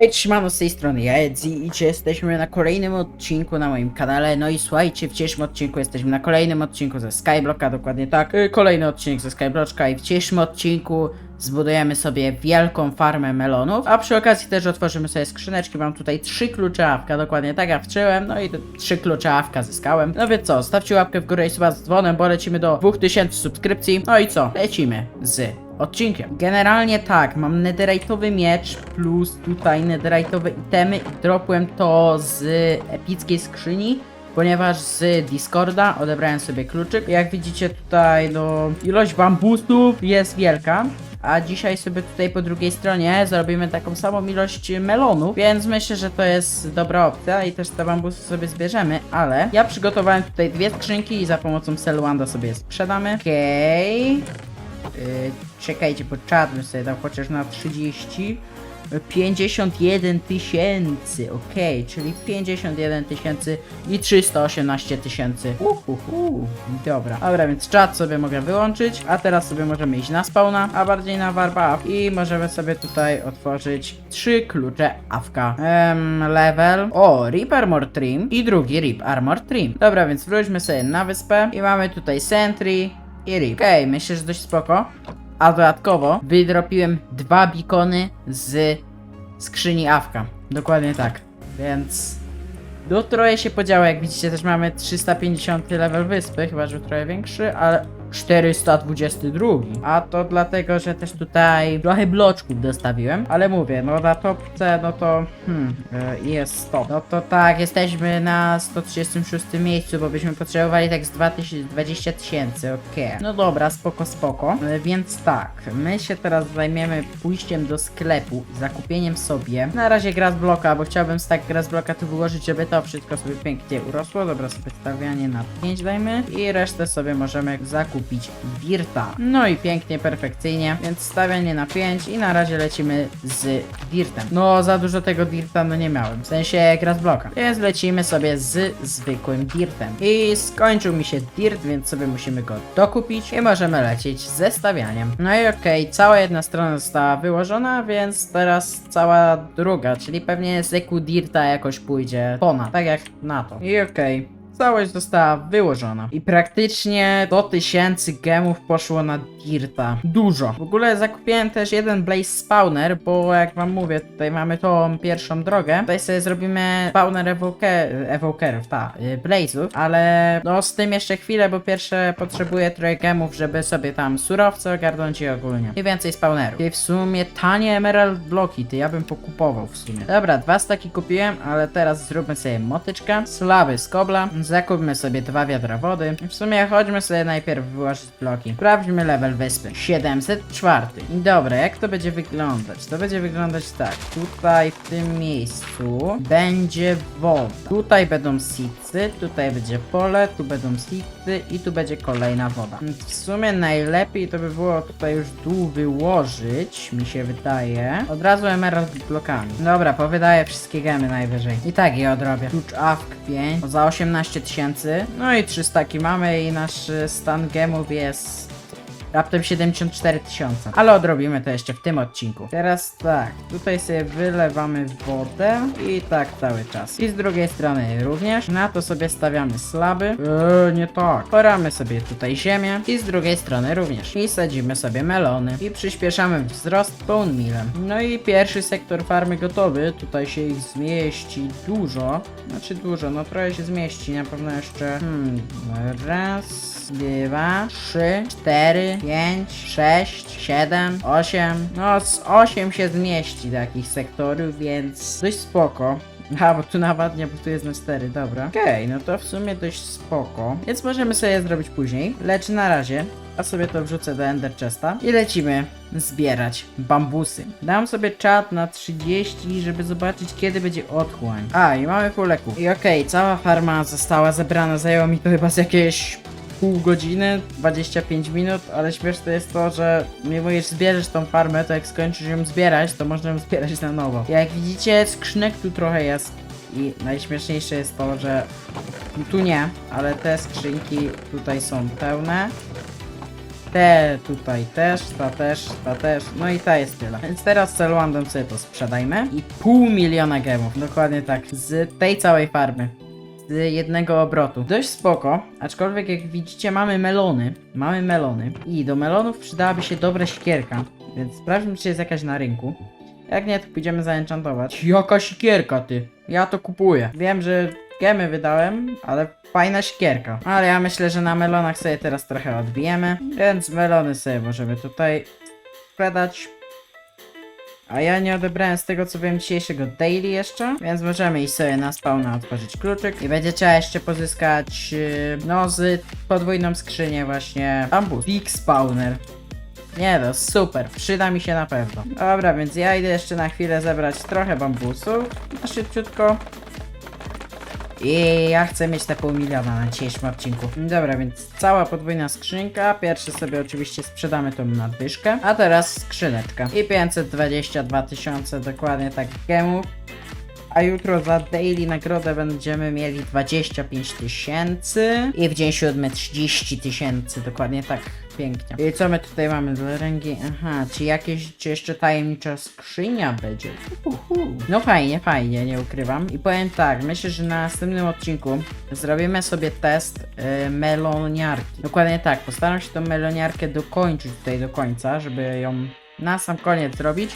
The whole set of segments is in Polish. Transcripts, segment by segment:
Hej, trzymano z tej strony ja, Edzi i jesteśmy na kolejnym odcinku na moim kanale. No i słuchajcie, w dzisiejszym odcinku jesteśmy na kolejnym odcinku ze Skyblocka, dokładnie tak. Y, Kolejny odcinek ze Skyblocka i w dzisiejszym odcinku zbudujemy sobie wielką farmę melonów, a przy okazji też otworzymy sobie skrzyneczki. Mam tutaj trzy klucze awka, dokładnie tak ja wczyłem, no i trzy klucze awka zyskałem. No więc co, stawcie łapkę w górę i suba z dzwonem, bo lecimy do 2000 subskrypcji. No i co, lecimy z odcinkiem. Generalnie tak, mam netherite'owy miecz plus tutaj netherite'owe itemy i dropłem to z epickiej skrzyni. Ponieważ z Discorda odebrałem sobie kluczyk. Jak widzicie tutaj, no, ilość bambusów jest wielka. A dzisiaj sobie tutaj po drugiej stronie zrobimy taką samą ilość melonów, więc myślę, że to jest dobra opcja i też te bambusy sobie zbierzemy, ale ja przygotowałem tutaj dwie skrzynki i za pomocą Selwanda sobie sprzedamy. Okej. Yy, czekajcie, bo czat bym sobie dał chociaż na 30. 51 tysięcy, okej, czyli 51 tysięcy i 318 tysięcy. Uhuhu, dobra. Dobra, więc czat sobie mogę wyłączyć, a teraz sobie możemy iść na spawna, a bardziej na warp i możemy sobie tutaj otworzyć trzy klucze awka. Level, o, Rip Armor Trim i drugi Rip Armor Trim. Dobra, więc wróćmy sobie na wyspę i mamy tutaj Sentry i Rip. Okej, myślę, że dość spoko. A dodatkowo wydropiłem dwa bikony z skrzyni Awka. Dokładnie tak. Więc no trochę się podziało, jak widzicie też mamy 350 level wyspy, chyba że trochę większy, ale 422. A to dlatego, że też tutaj trochę bloczków dostawiłem, ale mówię, no na topce, no to hmm, e, jest stop. No to tak, jesteśmy na 136 miejscu, bo byśmy potrzebowali tak z 2000 20 tysięcy, okej. No dobra, spoko, spoko. E, Więc tak, my się teraz zajmiemy pójściem do sklepu, zakupieniem sobie na razie Grassblocka, bo chciałbym stack Grassblocka tu wyłożyć, żeby to wszystko sobie pięknie urosło. Dobra, stawianie na 5 dajmy i resztę sobie możemy zakupić Dirta. No i pięknie, perfekcyjnie, więc stawianie na 5 i na razie lecimy z Dirtem. No za dużo tego Dirta no nie miałem, w sensie Grassblocka, więc lecimy sobie z zwykłym Dirtem. I skończył mi się Dirt, więc sobie musimy go dokupić i możemy lecieć ze stawianiem. No i okej, cała jedna strona została wyłożona, więc teraz cała druga, czyli pewnie z Dirta jakoś pójdzie ponad, tak jak na to. I okej. Całość została wyłożona. I praktycznie do tysięcy gemów poszło na Dirta. Dużo. W ogóle zakupiłem też jeden Blaze Spawner, bo jak wam mówię, tutaj mamy tą pierwszą drogę. Tutaj sobie zrobimy spawner evoker, evokerów, ta, y, Blaze'ów, ale no z tym jeszcze chwilę, bo pierwsze potrzebuję trochę gemów, żeby sobie tam surowce ogarnąć i ogólnie. I więcej spawnerów. I w sumie tanie emerald bloki, ty ja bym pokupował w sumie. Dobra, dwa staki kupiłem, ale teraz zróbmy sobie motyczkę, slawy z kobla, zakupmy sobie dwa wiadra wody. W sumie chodźmy sobie najpierw wyłożyć bloki. Sprawdźmy level wyspy. 704. I Dobra, jak to będzie wyglądać? To będzie wyglądać tak. Tutaj w tym miejscu będzie woda. Tutaj będą sicy, tutaj będzie pole, tu będą sicy i tu będzie kolejna woda. W sumie najlepiej to by było tutaj już dół wyłożyć, mi się wydaje. Od razu emerald blokami. Dobra, powydaję wszystkie gemy najwyżej. I tak je odrobię. Klucz AFK 5 za 18 tysięcy. No i 300 taki mamy i nasz stan gemów jest raptem 74 tysiące. Ale odrobimy to jeszcze w tym odcinku. Teraz tak, tutaj sobie wylewamy wodę i tak cały czas. I z drugiej strony również. Na to sobie stawiamy slaby. Eee, nie tak. Poramy sobie tutaj ziemię i z drugiej strony również. I sadzimy sobie melony. I przyspieszamy wzrost bone millem. No i pierwszy sektor farmy gotowy. Tutaj się ich zmieści dużo. Znaczy dużo, no trochę się zmieści. Na pewno jeszcze hmm, raz, dwa, trzy, cztery, pięć, sześć, siedem, osiem. No, z osiem się zmieści takich sektorów, więc dość spoko. A, bo tu nawet nie, bo tu jest na 4, dobra. Okej, no to w sumie dość spoko. Więc możemy sobie zrobić później. Lecz na razie, a sobie to wrzucę do Ender Chesta i lecimy zbierać bambusy. Dam sobie czat na 30, żeby zobaczyć kiedy będzie otchłań. A, i mamy pół. I okej, cała farma została zebrana, zajęło mi to chyba z jakieś pół godziny, 25 minut, ale śmieszne jest to, że mimo iż zbierzesz tą farmę, to jak skończysz ją zbierać, to można ją zbierać na nowo. Jak widzicie, skrzynek tu trochę jest i najśmieszniejsze jest to, że tu nie, ale te skrzynki tutaj są pełne. Te tutaj też, ta też, ta też, no i ta jest tyle. Więc teraz z sobie to sprzedajmy. I pół miliona gemów, dokładnie tak, z tej całej farmy. Z jednego obrotu. Dość spoko, aczkolwiek jak widzicie mamy melony. Mamy melony. I do melonów przydałaby się dobra siekierka. Więc sprawdźmy czy jest jakaś na rynku. Jak nie, to pójdziemy zaenchantować. Jaka sikierka ty? Ja to kupuję. Wiem, że gemy wydałem, ale fajna sikierka. Ale ja myślę, że na melonach sobie teraz trochę odbijemy. Więc melony sobie możemy tutaj sprzedać. A ja nie odebrałem z tego co wiem dzisiejszego daily jeszcze, więc możemy iść sobie na spawna otworzyć kluczyk i będzie trzeba jeszcze pozyskać yy, no podwójną skrzynię właśnie bambus. Big spawner. Nie no, super, przyda mi się na pewno. Dobra, więc ja idę jeszcze na chwilę zebrać trochę bambusów, na szybciutko. I ja chcę mieć te pół miliona na dzisiejszym odcinku. Dobra, więc cała podwójna skrzynka. Pierwszy sobie oczywiście sprzedamy tą nadwyżkę. A teraz skrzyneczka. I 522 tysiące, dokładnie tak gemów. A jutro za daily nagrodę będziemy mieli 25 tysięcy. I w dzień siódmy 30 tysięcy, dokładnie tak. Pięknie. I co my tutaj mamy dla ręki? Aha, czy jakieś, czy jeszcze tajemnicza skrzynia będzie? Uhu. No fajnie, fajnie, nie ukrywam. I powiem tak, myślę, że na następnym odcinku zrobimy sobie test y, meloniarki. Dokładnie tak, postaram się tą meloniarkę dokończyć tutaj do końca, żeby ją na sam koniec zrobić.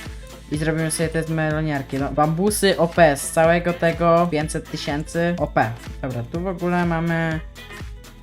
I zrobimy sobie test meloniarki. No, bambusy OP z całego tego 500 tysięcy OP. Dobra, tu w ogóle mamy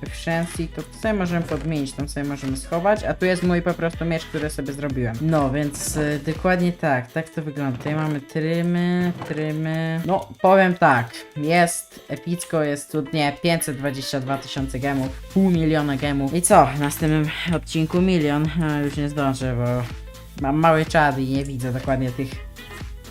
efficiency, to tu sobie możemy podmienić, tam sobie możemy schować, a tu jest mój po prostu miecz, który sobie zrobiłem. No, więc y, dokładnie tak, tak to wygląda. Tutaj mamy trymy, trymy. No, powiem tak, jest epicko, jest cudnie, 522 tysiące gemów, pół miliona gemów. I co, w następnym odcinku milion, a, już nie zdążę, bo mam mały czad i nie widzę dokładnie tych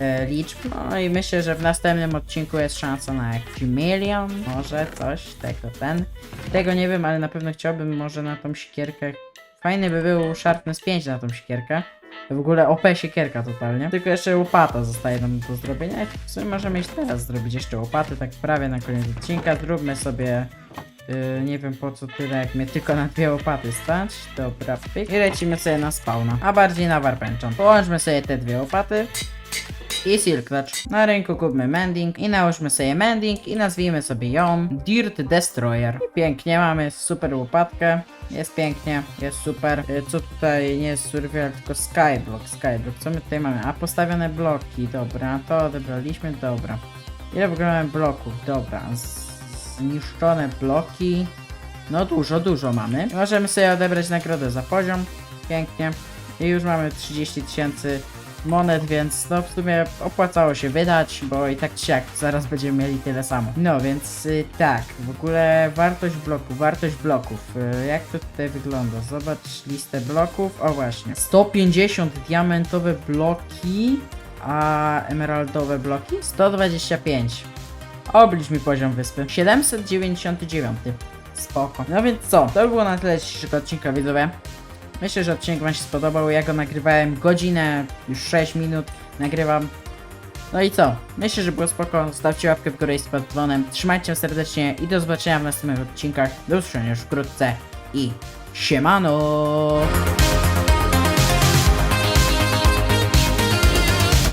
e, liczb. No i myślę, że w następnym odcinku jest szansa na jakiś milion, może coś, tego ten. Tego nie wiem, ale na pewno chciałbym może na tą siekierkę. Fajny by był Sharpness 5 na tą siekierkę. To w ogóle OP siekierka totalnie. Tylko jeszcze łopata zostaje nam do zrobienia. W sumie możemy iść teraz zrobić jeszcze łopaty, tak prawie na koniec odcinka. Zróbmy sobie Yy, nie wiem po co tyle, jak mnie tylko na dwie łopaty stać. Dobra, pyk. I lecimy sobie na spawna, a bardziej na warpęczą. Połączmy sobie te dwie łopaty. I Silk Clutch. Na rynku kupmy Mending i nałóżmy sobie Mending i nazwijmy sobie ją Dirt Destroyer. I pięknie, mamy super łopatkę. Jest pięknie, jest super. Y, Co tutaj nie jest survival, tylko skyblock, skyblock. Co my tutaj mamy? A postawione bloki, dobra, to odebraliśmy, dobra. Ile w ogóle mamy bloków? Dobra, zniszczone bloki. No dużo, dużo mamy. Możemy sobie odebrać nagrodę za poziom. Pięknie. I już mamy 30 tysięcy monet, więc no w sumie opłacało się wydać, bo i tak jak zaraz będziemy mieli tyle samo. No więc y, tak, w ogóle wartość bloków, wartość bloków. Y, jak to tutaj wygląda? Zobacz listę bloków. O właśnie. 150 diamentowe bloki, a emeraldowe bloki 125. Oblicz mi poziom wyspy. 799. Spoko. No więc co? To by było na tyle dzisiejszego odcinka, widzowie. Myślę, że odcinek wam się spodobał. Ja go nagrywałem godzinę, już 6 minut nagrywam. No i co? Myślę, że było spoko. Stawcie łapkę w górę i z dzwonem. Trzymajcie się serdecznie i do zobaczenia w następnych odcinkach. Do usłyszenia już wkrótce i siemano!